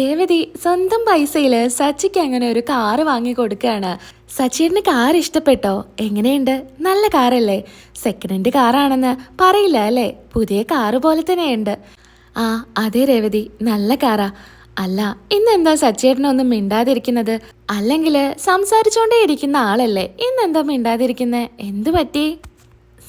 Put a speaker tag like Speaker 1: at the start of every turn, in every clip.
Speaker 1: രേവതി സ്വന്തം പൈസയിൽ സച്ചിക്ക് അങ്ങനെ ഒരു കാറ് വാങ്ങി കൊടുക്കുകയാണ്. സച്ചിന് കാർ ഇഷ്ടപ്പെട്ടോ? എങ്ങനെയുണ്ട്? നല്ല കാറല്ലേ സെക്കൻഡ് ഹാൻഡ് കാറാണെന്ന് പറയില്ല അല്ലേ? പുതിയ കാറ് പോലെ തന്നെയുണ്ട്. ആ അതെ രേവതി നല്ല കാറാ അല്ല ഇന്നെന്താ സച്ചേട്ടനൊന്നും മിണ്ടാതിരിക്കുന്നത്? അല്ലെങ്കിൽ സംസാരിച്ചോണ്ടേ ഇരിക്കുന്ന ആളല്ലേ? ഇന്നെന്താ മിണ്ടാതിരിക്കുന്നത് എന്തു പറ്റി?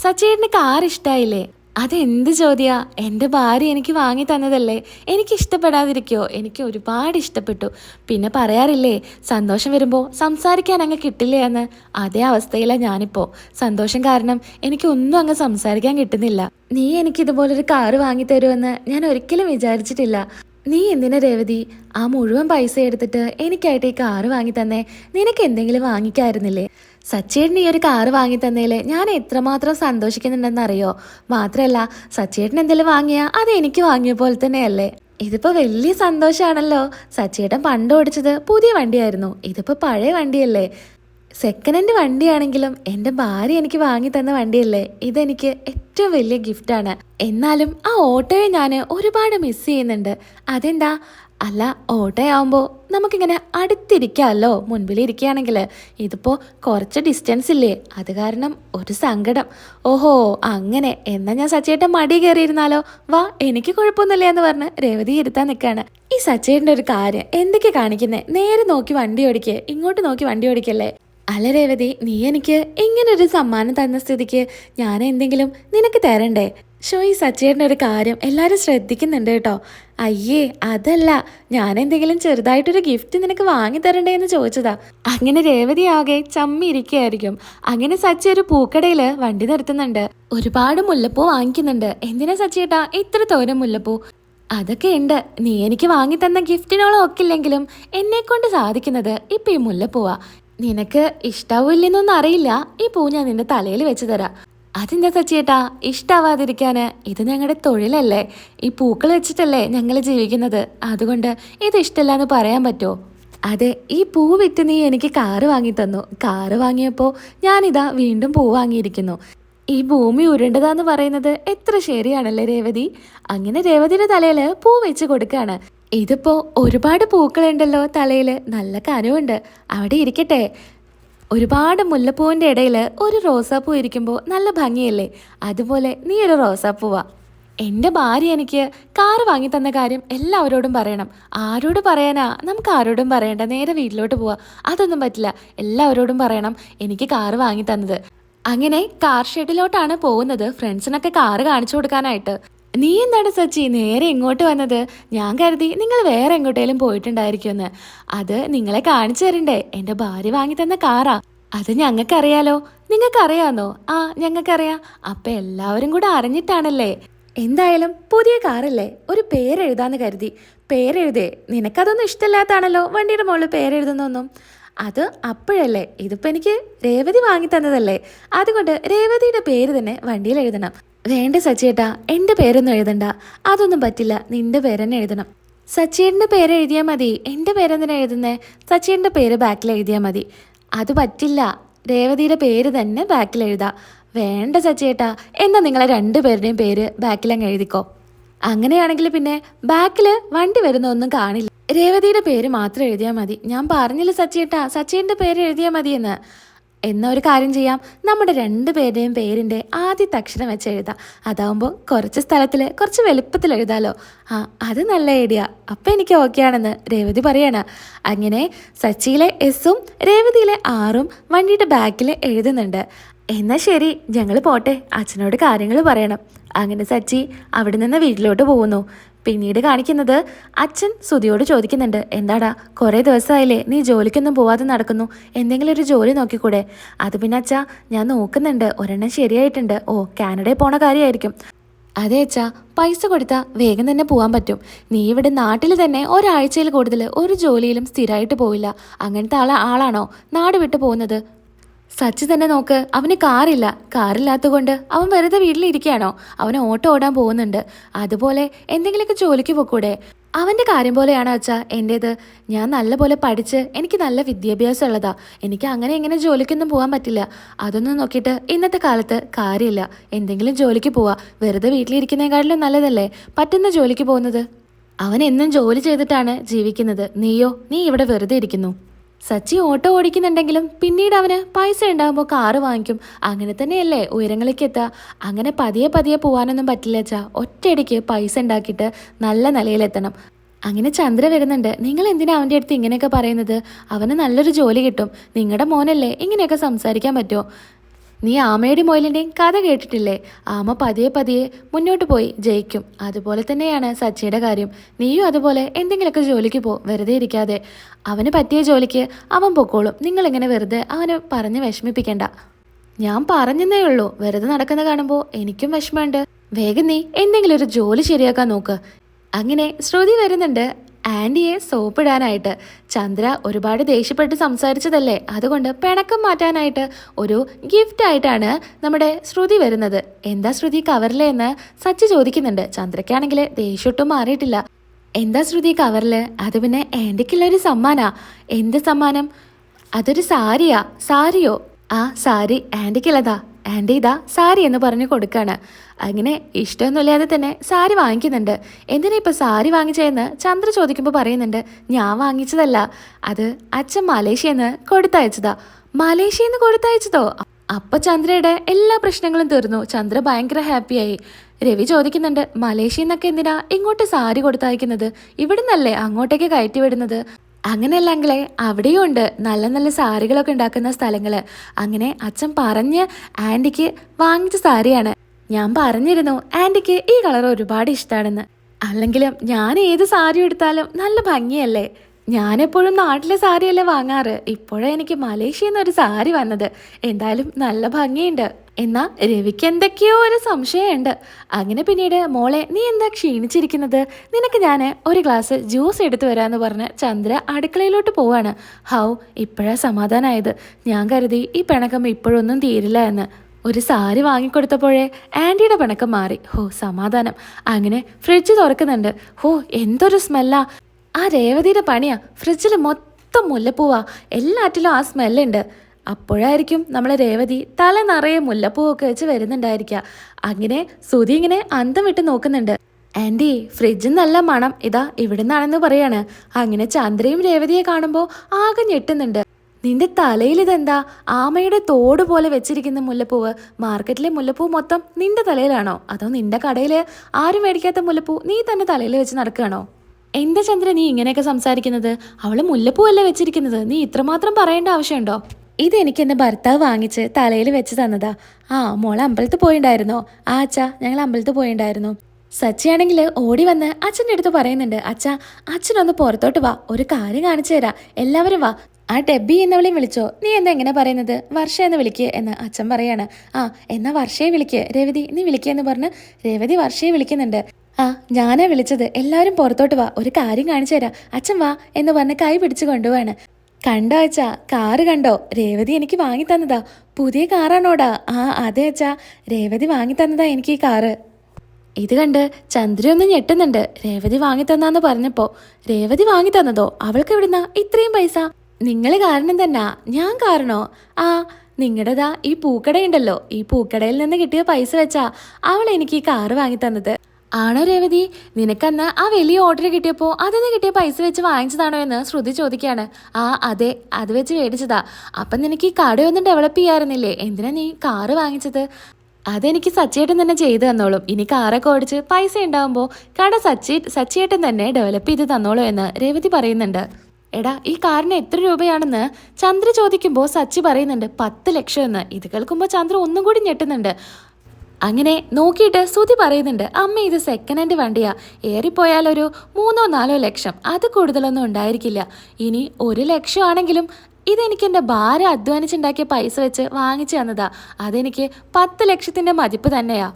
Speaker 1: സച്ചേട്ടന് കാർ ഇഷ്ടായില്ലേ? അതെന്ത് ചോദ്യാ? എന്റെ ഭാര്യ എനിക്ക് വാങ്ങി തന്നതല്ലേ? എനിക്ക് ഇഷ്ടപ്പെടാതിരിക്കോ? എനിക്ക് ഒരുപാട് ഇഷ്ടപ്പെട്ടു. പിന്നെ പറയാറില്ലേ സന്തോഷം വരുമ്പോൾ സംസാരിക്കാൻ അങ്ങ് കിട്ടില്ല എന്ന്? അതേ അവസ്ഥയിലാണ് ഞാനിപ്പോൾ സന്തോഷം കാരണം എനിക്കൊന്നും അങ്ങ് സംസാരിക്കാൻ കിട്ടുന്നില്ല. നീ എനിക്ക് ഇതുപോലൊരു കാറ് വാങ്ങി തരുമെന്ന് ഞാൻ ഒരിക്കലും വിചാരിച്ചിട്ടില്ല. നീ എന്തിനാ രേവതി? ആ മുഴുവൻ പൈസ എടുത്തിട്ട് എനിക്കായിട്ട് ഈ കാറ് വാങ്ങി തന്നെ? നിനക്ക് എന്തെങ്കിലും വാങ്ങിക്കായിരുന്നില്ലേ? സച്ചേട്ടൻ ഈ ഒരു കാറ് വാങ്ങി തന്നേൽ ഞാൻ എത്രമാത്രം സന്തോഷിക്കുന്നുണ്ടെന്നറിയോ? മാത്രമല്ല സച്ചേട്ടൻ എന്തെങ്കിലും വാങ്ങിയാ അത് എനിക്ക് വാങ്ങിയ പോലെ തന്നെയല്ലേ? ഇതിപ്പോ വലിയ സന്തോഷമാണല്ലോ സച്ചേട്ടൻ പണ്ട് ഓടിച്ചത് പുതിയ വണ്ടിയായിരുന്നു. ഇതിപ്പോ പഴയ വണ്ടിയല്ലേ? സെക്കൻഡ് ഹാൻഡ് വണ്ടിയാണെങ്കിലും എന്റെ ഭാര്യ എനിക്ക് വാങ്ങി തന്ന വണ്ടിയല്ലേ? ഇതെനിക്ക് ഏറ്റവും വലിയ ഗിഫ്റ്റാണ് എന്നാലും ആ ഓട്ടോയെ ഞാൻ ഒരുപാട് മിസ് ചെയ്യുന്നുണ്ട്. അതെന്താ? അല്ല ഓട്ടയാവുമ്പോൾ നമുക്കിങ്ങനെ അടുത്തിരിക്കാമല്ലോ മുൻപിലിരിക്കുകയാണെങ്കിൽ ഇതിപ്പോൾ കുറച്ച് ഡിസ്റ്റൻസ് ഇല്ലേ? അത് കാരണം ഒരു സങ്കടം. ഓഹോ അങ്ങനെ. എന്നാൽ ഞാൻ സച്ചേട്ടൻ മടി കയറിയിരുന്നാലോ? വാ എനിക്ക് കുഴപ്പമൊന്നുമില്ല എന്ന് പറഞ്ഞ് രേവതി ഇരുത്താൻ നിൽക്കുകയാണ് ഈ സച്ചേട്ടന്റെ ഒരു കാര്യം എന്തൊക്കെ കാണിക്കുന്നേ? നേരെ നോക്കി വണ്ടി ഓടിക്കേ. ഇങ്ങോട്ട് നോക്കി വണ്ടി ഓടിക്കല്ലേ? അല്ല രേവതി നീ എനിക്ക് ഇങ്ങനൊരു സമ്മാനം തന്ന സ്ഥിതിക്ക് ഞാൻ എന്തെങ്കിലും നിനക്ക് തരണ്ടേ? ഷോ ഈ സച്ചേട്ടന്റെ ഒരു കാര്യം എല്ലാവരും ശ്രദ്ധിക്കുന്നുണ്ട് കേട്ടോ. അയ്യേ അതല്ല. ഞാൻ എന്തെങ്കിലും ചെറുതായിട്ടൊരു ഗിഫ്റ്റ് നിനക്ക് വാങ്ങി തരണ്ടേ എന്ന് ചോദിച്ചതാ. അങ്ങനെ രേവതി ആകെ ചമ്മി ഇരിക്കുകയായിരിക്കും. അങ്ങനെ സച്ചി ഒരു പൂക്കടയിൽ വണ്ടി നിർത്തുന്നുണ്ട്. ഒരുപാട് മുല്ലപ്പൂ വാങ്ങിക്കുന്നുണ്ട്. എന്തിനാ സച്ചിയേട്ടാ ഇത്ര തോരം മുല്ലപ്പൂ? അതൊക്കെ ഉണ്ട്. നീ എനിക്ക് വാങ്ങി തന്ന ഗിഫ്റ്റിനോളം ഒക്കില്ലെങ്കിലും എന്നെ കൊണ്ട് സാധിക്കുന്നത് ഇപ്പൊ ഈ മുല്ലപ്പൂവാ. നിനക്ക് ഇഷ്ടാവൂല്ലെന്നൊന്നും അറിയില്ല. ഈ പൂ ഞാൻ നിന്റെ തലയിൽ വെച്ച് തരാം. അതെന്താ സച്ചിയേട്ടാ? ഇഷ്ടാവാതിരിക്കാന് ഇത് ഞങ്ങളുടെ തൊഴിലല്ലേ? ഈ പൂക്കൾ വെച്ചിട്ടല്ലേ ഞങ്ങൾ ജീവിക്കുന്നത്. അതുകൊണ്ട് ഇത് ഇഷ്ടമല്ല എന്ന് പറയാൻ പറ്റുമോ അതെ ഈ പൂ വിറ്റ് നീ എനിക്ക് കാറ് വാങ്ങി തന്നു. കാറ് വാങ്ങിയപ്പോൾ ഞാനിതാ വീണ്ടും പൂ വാങ്ങിയിരിക്കുന്നു. ഈ ഭൂമി ഉരുണ്ടതാന്ന് പറയുന്നത് എത്ര ശരിയാണല്ലേ രേവതി? അങ്ങനെ രേവതിയുടെ തലയിൽ പൂ വെച്ച് കൊടുക്കാണ്. ഇതിപ്പോ ഒരുപാട് പൂക്കളുണ്ടല്ലോ തലയിൽ നല്ല കനവുണ്ട്. അവിടെ ഇരിക്കട്ടെ. ഒരുപാട് മുല്ലപ്പൂവിന്റെ ഇടയിൽ ഒരു റോസാപ്പൂ ഇരിക്കുമ്പോൾ നല്ല ഭംഗിയല്ലേ? അതുപോലെ നീ ഒരു റോസാപ്പൂവാ. എന്റെ ഭാര്യ എനിക്ക് കാറ് വാങ്ങി തന്ന കാര്യം എല്ലാവരോടും പറയണം. ആരോട് പറയാനാ? നമുക്ക് ആരോടും പറയണ്ട. നേരെ വീട്ടിലോട്ട് പോവാ. അതൊന്നും പറ്റില്ല. എല്ലാവരോടും പറയണം എനിക്ക് കാറ് വാങ്ങി തന്നത്. അങ്ങനെ കാർ ഷെഡിലോട്ടാണ് പോകുന്നത്. ഫ്രണ്ട്സിനൊക്കെ കാറ് കാണിച്ചു കൊടുക്കാനായിട്ട്. നീ എന്താണ് സച്ചി? നേരെ ഇങ്ങോട്ട് വന്നത്? ഞാൻ കരുതി നിങ്ങൾ വേറെ എങ്ങോട്ടേലും പോയിട്ടുണ്ടായിരിക്കുമെന്ന്. അത് നിങ്ങളെ കാണിച്ചു തരണ്ടേ. എന്റെ ഭാര്യ വാങ്ങി തന്ന കാറാ. അത് ഞങ്ങൾക്കറിയാലോ. നിങ്ങൾക്കറിയാന്നോ? ആ ഞങ്ങൾക്കറിയാം. അപ്പൊ എല്ലാവരും കൂടെ അറിഞ്ഞിട്ടാണല്ലേ? എന്തായാലും പുതിയ കാറല്ലേ? ഒരു പേരെഴുതാന്ന് കരുതി. പേരെഴുതേ. നിനക്കതൊന്നും ഇഷ്ടമില്ലാത്താണല്ലോ വണ്ടിയുടെ മുകളിൽ പേരെഴുതുന്നൊന്നും. അത് അപ്പോഴല്ലേ? ഇതിപ്പോ എനിക്ക് രേവതി വാങ്ങി തന്നതല്ലേ? അതുകൊണ്ട് രേവതിയുടെ പേര് തന്നെ വണ്ടിയിൽ എഴുതണം. വേണ്ട സച്ചിയേട്ടാ എന്റെ പേരൊന്നും എഴുതണ്ട. അതൊന്നും പറ്റില്ല നിന്റെ പേരെന്നെ എഴുതണം. സച്ചേട്ടന്റെ പേര് എഴുതിയാൽ മതി. എന്റെ പേരെന്തിനാ എഴുതുന്നേ? സച്ചേട്ടന്റെ പേര് ബാക്കിൽ എഴുതിയാൽ മതി. അത് പറ്റില്ല. രേവതിയുടെ പേര് തന്നെ ബാക്കിൽ എഴുതാം. വേണ്ട സച്ചിയേട്ടാ എന്നാൽ നിങ്ങളെ രണ്ടുപേരുടെയും പേര് ബാക്കിൽ അങ്ങ് എഴുതിക്കോ. അങ്ങനെയാണെങ്കിൽ പിന്നെ ബാക്കിൽ വണ്ടി വരുന്ന ഒന്നും കാണില്ല. രേവതിയുടെ പേര് മാത്രം എഴുതിയാൽ മതി. ഞാൻ പറഞ്ഞില്ല സച്ചിയേട്ടാ സച്ചിന്റെ പേര് എഴുതിയാൽ മതിയെന്ന്. എന്ന ഒരു കാര്യം ചെയ്യാം. നമ്മുടെ രണ്ട് പേരുടെയും പേരിന്റെ ആദ്യത്തെ അക്ഷരം വെച്ച് എഴുതാം. അതാവുമ്പോൾ കുറച്ച് സ്ഥലത്തിൽ കുറച്ച് വലുപ്പത്തിൽ എഴുതാലോ. ആ അത് നല്ല ഐഡിയ. അപ്പം എനിക്ക് ഓക്കെ ആണെന്ന് രേവതി പറയാണ്. അങ്ങനെ സച്ചിയിലെ എസും രേവതിയിലെ ആറും വണ്ടിയുടെ ബാക്കിൽ എഴുതുന്നുണ്ട്. എന്നാൽ ശരി ഞങ്ങൾ പോട്ടെ. അച്ഛനോട് കാര്യങ്ങൾ പറയണം. അങ്ങനെ സച്ചി അവിടെ നിന്ന് വീട്ടിലോട്ട് പോകുന്നു. പിന്നീട് കാണിക്കുന്നത് അച്ഛൻ സുധിയോട് ചോദിക്കുന്നുണ്ട് എന്താടാ കുറേ ദിവസമായില്ലേ നീ ജോലിക്കൊന്നും പോവാതെ നടക്കുന്നു എന്തെങ്കിലും ഒരു ജോലി നോക്കിക്കൂടെ? അത് പിന്നെ അച്ഛാ ഞാൻ നോക്കുന്നുണ്ട് ഒരെണ്ണം ശരിയായിട്ടുണ്ട് ഓ കാനഡയിൽ പോണ കാര്യമായിരിക്കും അതെ അച്ഛാ പൈസ കൊടുത്താൽ വേഗം തന്നെ പോകാൻ പറ്റും. നീ ഇവിടെ നാട്ടിൽ തന്നെ ഒരാഴ്ചയിൽ കൂടുതൽ ഒരു ജോലിയിലും സ്ഥിരമായിട്ട് പോവില്ല. അങ്ങനത്തെ ആള ആളാണോ? നാട് വിട്ടു പോകുന്നത്. സച്ചി തന്നെ നോക്ക് അവന് കാറില്ല. കാറില്ലാത്തതുകൊണ്ട് അവൻ വെറുതെ വീട്ടിലിരിക്കുകയാണോ? അവന് ഓട്ടോ ഓടാൻ പോകുന്നുണ്ട്. അതുപോലെ എന്തെങ്കിലുമൊക്കെ ജോലിക്ക് പോക്കൂടെ? അവന്റെ കാര്യം പോലെയാണ് അച്ഛാ എന്റേത് ഞാൻ നല്ലപോലെ പഠിച്ച് എനിക്ക് നല്ല വിദ്യാഭ്യാസം ഉള്ളതാ എനിക്ക് അങ്ങനെ എങ്ങനെ ജോലിക്കൊന്നും പോകാൻ പറ്റില്ല. അതൊന്നും നോക്കിയിട്ട് ഇന്നത്തെ കാലത്ത് കാര്യമില്ല. എന്തെങ്കിലും ജോലിക്ക് പോവാ. വെറുതെ വീട്ടിലിരിക്കുന്നതിനെക്കാട്ടിലും നല്ലതല്ലേ? പറ്റുന്ന ജോലിക്ക് പോകുന്നത്. അവൻ എന്നും ജോലി ചെയ്തിട്ടാണ് ജീവിക്കുന്നത്. നീയോ? നീ ഇവിടെ വെറുതെ ഇരിക്കുന്നു. സച്ചി ഓട്ടോ ഓടിക്കുന്നുണ്ടെങ്കിലും പിന്നീട് അവന് പൈസ ഉണ്ടാകുമ്പോൾ കാറ് വാങ്ങിക്കും. അങ്ങനെ തന്നെയല്ലേ ഉയരങ്ങളിലേക്ക് എത്തുക അങ്ങനെ പതിയെ പതിയെ പോകാനൊന്നും പറ്റില്ല വെച്ചാ ഒറ്റയടിക്ക് പൈസ ഉണ്ടാക്കിയിട്ട് നല്ല നിലയിലെത്തണം. അങ്ങനെ ചന്ദ്ര വരുന്നുണ്ട്. നിങ്ങൾ എന്തിനാ അവന്റെ അടുത്ത് ഇങ്ങനെയൊക്കെ പറയുന്നത്? അവന് നല്ലൊരു ജോലി കിട്ടും. നിങ്ങളുടെ മോനല്ലേ ഇങ്ങനെയൊക്കെ സംസാരിക്കാൻ പറ്റുമോ നീ ആമയുടെ മൊയിലിന്റെയും കഥ കേട്ടിട്ടില്ലേ? ആമ പതിയെ പതിയെ മുന്നോട്ട് പോയി ജയിക്കും. അതുപോലെ തന്നെയാണ് സച്ചിയുടെ കാര്യം. നീയും അതുപോലെ എന്തെങ്കിലുമൊക്കെ ജോലിക്ക് പോ വെറുതെ ഇരിക്കാതെ. അവന് പറ്റിയ ജോലിക്ക് അവൻ പൊക്കോളും. നിങ്ങളിങ്ങനെ വെറുതെ അവനെ പറഞ്ഞ് വിഷമിപ്പിക്കണ്ട. ഞാൻ പറഞ്ഞതേ ഉള്ളൂ. വെറുതെ നടക്കുന്ന കാണുമ്പോൾ എനിക്കും വിഷമമുണ്ട്. വേഗം നീ എന്തെങ്കിലും ഒരു ജോലി ശരിയാക്കാൻ നോക്ക്. അങ്ങനെ ശ്രുതി വരുന്നുണ്ട്. ആന്റിയെ സോപ്പിടാനായിട്ട്. ചന്ദ്ര ഒരുപാട് ദേഷ്യപ്പെട്ട് സംസാരിച്ചതല്ലേ? അതുകൊണ്ട് പിണക്കം മാറ്റാനായിട്ട് ഒരു ഗിഫ്റ്റ് ആയിട്ടാണ് നമ്മുടെ ശ്രുതി വരുന്നത്. എന്താ ശ്രുതി കവറിലെ എന്ന് സച്ചി ചോദിക്കുന്നുണ്ട്. ചന്ദ്രയ്ക്കാണെങ്കിൽ ദേഷ്യൊട്ടും മാറിയിട്ടില്ല. എന്താ ശ്രുതി കവറിൽ അത് പിന്നെ ആന്റിക്കുള്ളൊരു സമ്മാനാ. എന്ത് സമ്മാനം? അതൊരു സാരിയാ. സാരിയോ? ആ സാരി ആന്റിക്കുള്ളതാ. ആന്റി ഇതാ സാരി എന്ന് പറഞ്ഞു കൊടുക്കാണ്. അങ്ങനെ ഇഷ്ടമൊന്നുമില്ലാതെ തന്നെ സാരി വാങ്ങിക്കുന്നുണ്ട്. എന്തിനാ ഇപ്പോൾ സാരി വാങ്ങിച്ചതെന്ന് ചന്ദ്ര ചോദിക്കുമ്പോൾ പറയുന്നുണ്ട് ഞാൻ വാങ്ങിച്ചതല്ല. അത് അച്ഛൻ മലേഷ്യയിൽ കൊടുത്തയച്ചതാ. മലേഷ്യയിൽ കൊടുത്തയച്ചതോ? അപ്പൊ ചന്ദ്രയുടെ എല്ലാ പ്രശ്നങ്ങളും തീർന്നു. ചന്ദ്ര ഭയങ്കര ഹാപ്പിയായി. രവി ചോദിക്കുന്നുണ്ട് മലേഷ്യയിൽ എന്തിനാ ഇങ്ങോട്ട് സാരി കൊടുത്തയക്കുന്നത്? ഇവിടുന്നല്ലേ അങ്ങോട്ടേക്ക് കയറ്റി വിടുന്നത്? അങ്ങനെയല്ലെങ്കിലേ അവിടെയും ഉണ്ട് നല്ല നല്ല സാരികളൊക്കെ ഉണ്ടാക്കുന്ന സ്ഥലങ്ങൾ അങ്ങനെ അച്ഛൻ പറഞ്ഞ് ആന്റിക്ക് വാങ്ങിച്ച സാരിയാണ്. ഞാൻ പറഞ്ഞിരുന്നു ആന്റിക്ക് ഈ കളർ ഒരുപാട് ഇഷ്ടമാണെന്ന് അല്ലെങ്കിലും ഞാൻ ഏത് സാരി എടുത്താലും നല്ല ഭംഗിയല്ലേ? ഞാനെപ്പോഴും നാട്ടിലെ സാരിയല്ലേ വാങ്ങാറ്. ഇപ്പോഴേ എനിക്ക് മലേഷ്യയിൽ നിന്ന് ഒരു സാരി വന്നത്. എന്തായാലും നല്ല ഭംഗിയുണ്ട്. എന്നാ രവിക്ക് എന്തൊക്കെയോ ഒരു സംശയമുണ്ട്. അങ്ങനെ പിന്നീട് മോളെ നീ എന്താ ക്ഷീണിച്ചിരിക്കുന്നത്? നിനക്ക് ഞാൻ ഒരു ഗ്ലാസ് ജ്യൂസ് എടുത്തു വരാമെന്ന് പറഞ്ഞ് ചന്ദ്ര അടുക്കളയിലോട്ട് പോവാണ്. ഹൗ ഇപ്പോഴാ സമാധാനമായത് ഞാൻ കരുതി ഈ പിണക്കം ഇപ്പോഴൊന്നും തീരില്ല എന്ന്. ഒരു സാരി വാങ്ങിക്കൊടുത്തപ്പോഴേ ആന്റിയുടെ പിണക്കം മാറി. ഹോ സമാധാനം. അങ്ങനെ ഫ്രിഡ്ജ് തുറക്കുന്നുണ്ട്. ഹോ എന്തൊരു സ്മെല്ലാ ആ രേവതിയുടെ പണിയാ. ഫ്രിഡ്ജിൽ മൊത്തം മുല്ലപ്പൂവാ. എല്ലാറ്റിലും ആ സ്മെല്ലുണ്ട്. അപ്പോഴായിരിക്കും നമ്മളെ രേവതി തല നിറയെ മുല്ലപ്പൂവൊക്കെ വെച്ച് വരുന്നുണ്ടായിരിക്കുക. അങ്ങനെ സുധി ഇങ്ങനെ അന്തം വിട്ട് നോക്കുന്നുണ്ട്. ആന്റി ഫ്രിഡ്ജിൽ നല്ല മണം. ഇതാ ഇവിടുന്നാണെന്ന് പറയാണ്. അങ്ങനെ ചന്ദ്രയും രേവതിയെ കാണുമ്പോൾ ആകെ ഞെട്ടുന്നുണ്ട്. നിന്റെ തലയിൽ ഇതെന്താ? ആമയുടെ തോട് പോലെ വെച്ചിരിക്കുന്ന മുല്ലപ്പൂവ്. മാർക്കറ്റിലെ മുല്ലപ്പൂ മൊത്തം നിന്റെ തലയിലാണോ? അതോ നിന്റെ കടയിൽ ആരും മേടിക്കാത്ത മുല്ലപ്പൂ നീ തന്നെ തലയിൽ വെച്ച് നടക്കുകയാണോ? എന്താ ചന്ദ്ര നീ ഇങ്ങനെയൊക്കെ സംസാരിക്കുന്നത്? അവൾ മുല്ലപ്പൂവല്ലേ വെച്ചിരിക്കുന്നത്. നീ ഇത്രമാത്രം പറയേണ്ട ആവശ്യമുണ്ടോ? ഇത് എനിക്ക് എന്റെ ഭർത്താവ് വാങ്ങിച്ച് തലയിൽ വെച്ച് തന്നതാ. ആ മോളെ അമ്പലത്തിൽ പോയിണ്ടായിരുന്നോ. ആ അച്ഛാ ഞങ്ങൾ അമ്പലത്തിൽ പോയിണ്ടായിരുന്നു. സച്ചിയാണെങ്കിൽ ഓടി വന്ന് അച്ഛന്റെ അടുത്ത് പറയുന്നുണ്ട്. അച്ഛാ അച്ഛനൊന്ന് പുറത്തോട്ട് വാ. ഒരു കാര്യം കാണിച്ചു തരാ. എല്ലാവരും വാ. ആ ഡെബി എന്നവളെയും വിളിച്ചോ? നീ എന്താ എങ്ങനെ പറയുന്നത്? വർഷ എന്ന് വിളിക്കുക എന്ന് അച്ഛൻ പറയാണ്. ആ എന്നാ വർഷയെ വിളിക്കുക രേവതി നീ വിളിക്കുക എന്ന് പറഞ്ഞ് രേവതി വർഷയെ വിളിക്കുന്നുണ്ട്. ഞാനാ വിളിച്ചത് എല്ലാവരും പുറത്തോട്ട് വാ ഒരു കാര്യം കാണിച്ചു തരാം. അച്ഛൻ വാ എന്ന് പറഞ്ഞ് കൈ പിടിച്ച് കൊണ്ടുപോവാണ്. കണ്ടോ അച്ഛാ കാറ് കണ്ടോ? രേവതി എനിക്ക് വാങ്ങി തന്നതാ. പുതിയ കാറാണോടാ? ആ അതെ അച്ഛാ രേവതി വാങ്ങി തന്നതാ എനിക്ക് ഈ കാറ്. ഇത് കണ്ട് ചന്ദ്രയൊന്നും ഞെട്ടുന്നുണ്ട്. രേവതി വാങ്ങി തന്നാന്ന് പറഞ്ഞപ്പോ രേവതി വാങ്ങി തന്നതോ? അവൾക്ക് എവിടുന്നാ? ഇത്രയും പൈസ. നിങ്ങൾ കാരണം തന്നാ. ഞാൻ കാരണോ? ആ നിങ്ങളുടെതാ ഈ പൂക്കടയുണ്ടല്ലോ. ഈ പൂക്കടയിൽ നിന്ന് കിട്ടിയ പൈസ വെച്ചാ അവൾ എനിക്ക് ഈ കാറ് വാങ്ങി തന്നത്. ആണോ രേവതി? നിനക്കന്ന് ആ വലിയ ഓർഡർ കിട്ടിയപ്പോ നിന്ന് കിട്ടിയ പൈസ വെച്ച് വാങ്ങിച്ചതാണോ എന്ന് ശ്രുതി ചോദിക്കുകയാണ്. ആ അതെ അത് വെച്ച് മേടിച്ചതാ. അപ്പം നിനക്ക് ഈ കടയൊന്നും ഡെവലപ്പ് ചെയ്യാറുന്നില്ലേ? എന്തിനാ നീ കാറ് വാങ്ങിച്ചത്? അതെനിക്ക് സച്ചിയേട്ടൻ തന്നെ ചെയ്തു തന്നോളും. ഇനി കാറൊക്കെ ഓടിച്ച് പൈസ ഉണ്ടാവുമ്പോൾ കട സച്ചി സച്ചിയേട്ടൻ തന്നെ ഡെവലപ്പ് ചെയ്ത് തന്നോളൂ എന്ന് രേവതി പറയുന്നുണ്ട്. എടാ ഈ കാറിന് എത്ര രൂപയാണെന്ന് ചന്ദ്ര ചോദിക്കുമ്പോൾ സച്ചി പറയുന്നുണ്ട് പത്ത് ലക്ഷം എന്ന്. ഇത് കേൾക്കുമ്പോൾ ചന്ദ്ര ഒന്നും കൂടി ഞെട്ടുന്നുണ്ട്. അങ്ങനെ നോക്കിയിട്ട് സുതി പറയുന്നുണ്ട് അമ്മ ഇത് സെക്കൻഡ് ഹാൻഡ് വണ്ടിയാ. ഏറിപ്പോയാലൊരു മൂന്നോ നാലോ ലക്ഷം. അത് കൂടുതലൊന്നും ഉണ്ടായിരിക്കില്ല. ഇനി ഒരു ലക്ഷം ആണെങ്കിലും ഇതെനിക്ക് എന്റെ ഭാര്യ അധ്വാനിച്ചുണ്ടാക്കിയ പൈസ വെച്ച് വാങ്ങിച്ചു തന്നതാ. അതെനിക്ക് പത്ത് ലക്ഷത്തിന്റെ മതിപ്പ് തന്നെയാ.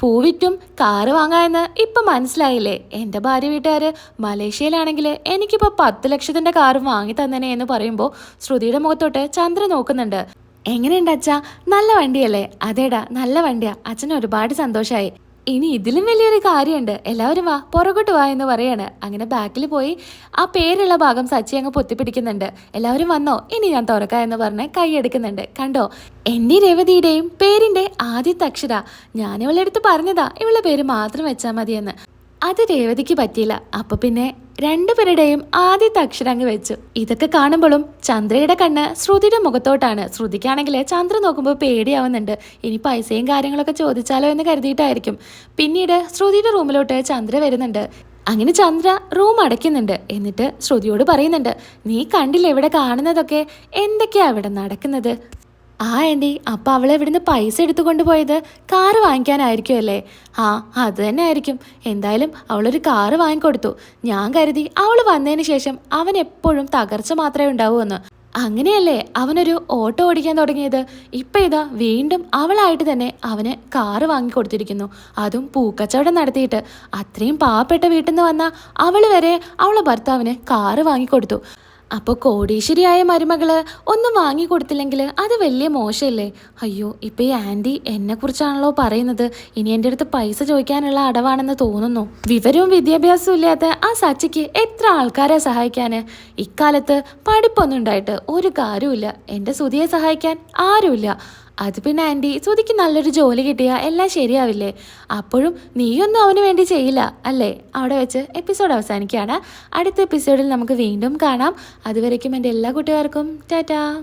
Speaker 1: പൂവിറ്റും കാറ് വാങ്ങാമെന്ന് ഇപ്പം മനസ്സിലായില്ലേ? എന്റെ ഭാര്യ വീട്ടുകാർ മലേഷ്യയിലാണെങ്കിൽ എനിക്കിപ്പോൾ പത്ത് ലക്ഷത്തിന്റെ കാറും വാങ്ങി തന്നേനെ എന്ന് പറയുമ്പോൾ ശ്രുതിയുടെ മുഖത്തോട്ട് ചന്ദ്ര നോക്കുന്നുണ്ട്. എങ്ങനെയുണ്ട് അച്ഛാ? നല്ല വണ്ടിയല്ലേ? അതേടാ നല്ല വണ്ടിയാ. അച്ഛന് ഒരുപാട് സന്തോഷമായി ഇനി ഇതിലും വലിയൊരു കാര്യമുണ്ട്. എല്ലാവരും വാ പുറകോട്ട് വാ എന്ന് പറയാണ്. അങ്ങനെ ബാക്കിൽ പോയി ആ പേരുള്ള ഭാഗം സച്ചി അങ്ങ് പൊത്തിപ്പിടിക്കുന്നുണ്ട്. എല്ലാവരും വന്നോ? ഇനി ഞാൻ തുറക്ക എന്ന് പറഞ്ഞ് കൈയെടുക്കുന്നുണ്ട് കണ്ടോ? എന്റെ രേവതിയുടെയും പേരിന്റെ ആദ്യത്തെ അക്ഷര. ഞാൻ ഇവളെടുത്ത് പറഞ്ഞതാ. ഇവളുടെ പേര് മാത്രം വെച്ചാൽ മതിയെന്ന്. അത് രേവതിക്ക് പറ്റിയില്ല. അപ്പോൾ പിന്നെ രണ്ടുപേരുടെയും ആദ്യത്തെ അക്ഷരം വെച്ചു. ഇതൊക്കെ കാണുമ്പോഴും ചന്ദ്രയുടെ കണ്ണ് ശ്രുതിയുടെ മുഖത്തോട്ടാണ്. ശ്രുതിക്കാണെങ്കിൽ ചന്ദ്ര നോക്കുമ്പോൾ പേടിയാവുന്നുണ്ട്. ഇനി പൈസയും കാര്യങ്ങളൊക്കെ ചോദിച്ചാലോ എന്ന് കരുതിയിട്ടായിരിക്കും. പിന്നീട് ശ്രുതിയുടെ റൂമിലോട്ട് ചന്ദ്ര വരുന്നുണ്ട്. അങ്ങനെ ചന്ദ്ര റൂം അടയ്ക്കുന്നുണ്ട്. എന്നിട്ട് ശ്രുതിയോട് പറയുന്നുണ്ട് നീ കണ്ടില്ല ഇവിടെ കാണുന്നതൊക്കെ? എന്തൊക്കെയാ ഇവിടെ നടക്കുന്നത്? ആ ആന്റി അപ്പം അവൾ ഇവിടുന്ന് പൈസ എടുത്തു കൊണ്ടുപോയത്? കാറ് വാങ്ങിക്കാനായിരിക്കും അല്ലേ? ആ അത് തന്നെ ആയിരിക്കും എന്തായാലും അവളൊരു കാറ് വാങ്ങിക്കൊടുത്തു. ഞാൻ കരുതി അവൾ വന്നതിന് ശേഷം അവൻ എപ്പോഴും തകർച്ച മാത്രമേ ഉണ്ടാവൂ എന്ന്. അങ്ങനെയല്ലേ അവനൊരു ഓട്ടോ ഓടിക്കാൻ തുടങ്ങിയത്? ഇപ്പം ഇതാ വീണ്ടും അവളായിട്ട് തന്നെ അവന് കാറ് വാങ്ങിക്കൊടുത്തിരിക്കുന്നു. അതും പൂക്കച്ചവടം നടത്തിയിട്ട്. അത്രയും പാവപ്പെട്ട വീട്ടിൽ നിന്ന് വന്ന അവൾ വരെ അവളെ ഭർത്താവിന് കാറ് വാങ്ങിക്കൊടുത്തു. അപ്പോൾ കോടീശ്വരിയായ മരുമകൾ ഒന്നും വാങ്ങിക്കൊടുത്തില്ലെങ്കിൽ അത് വലിയ മോശമല്ലേ അയ്യോ ഇപ്പം ഈ ആന്റി എന്നെക്കുറിച്ചാണല്ലോ പറയുന്നത്. ഇനി എന്റെ അടുത്ത് പൈസ ചോദിക്കാനുള്ള അടവാണെന്ന് തോന്നുന്നു. വിവരവും വിദ്യാഭ്യാസവും ഇല്ലാത്ത ആ സച്ചിക്ക് എത്ര ആൾക്കാരെ സഹായിക്കാൻ ഇക്കാലത്ത് പഠിപ്പൊന്നും ഉണ്ടായിട്ട് ഒരു കാര്യമില്ല എന്റെ സുതിയെ സഹായിക്കാൻ ആരുമില്ല. അത് പിന്നെ ആന്റി ചോദിക്ക് നല്ലൊരു ജോലി കിട്ടിയാൽ എല്ലാം ശരിയാവില്ലേ? അപ്പോഴും നീയൊന്നും അവന് വേണ്ടി ചെയ്യില്ല അല്ലേ? അവിടെ വെച്ച് എപ്പിസോഡ് അവസാനിക്കുകയാണ്. അടുത്ത എപ്പിസോഡിൽ നമുക്ക് വീണ്ടും കാണാം. അതുവരേക്കും എന്റെ എല്ലാ കുട്ടികാർക്കും. ടാറ്റാ.